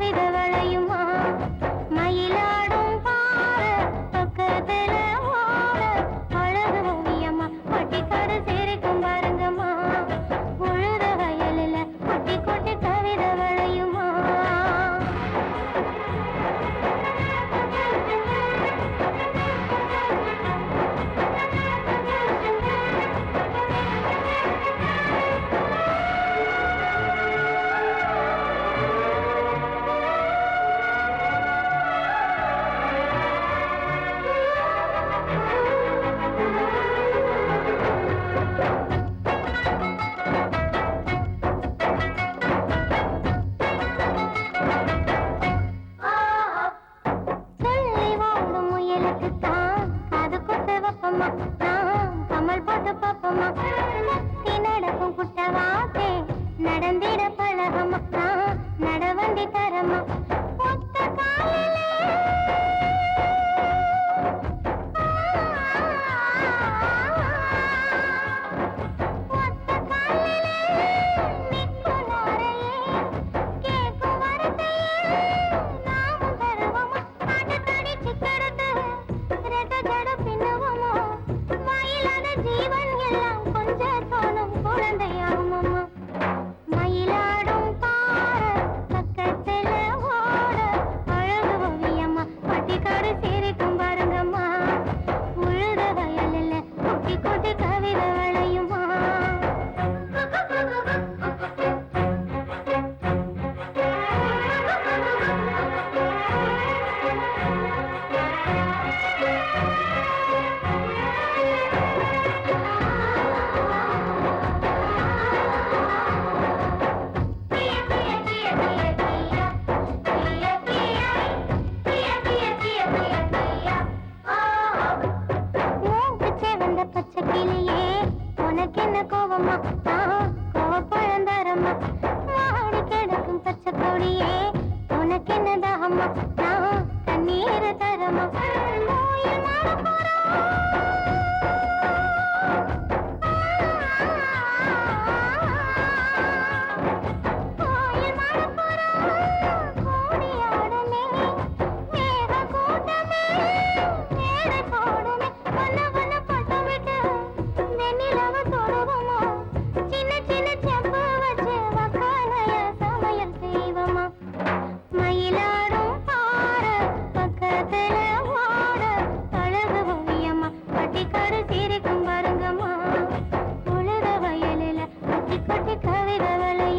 விட எனக்கு தான் அது குத்து வைப்போமா நான் கமல் போட்டு பார்ப்போமா நீ நடக்கும் குட்டவாசே நடந்திட பழகமா நான் நடவண்டி தரமா காலிலே பழந்தாரம்மா வாடி கிடக்கும் பச்சை கொடியே உனக்கு என்ன தாகம்மா நான் தண்ணீர் தரமா பட்டு கவிதவளை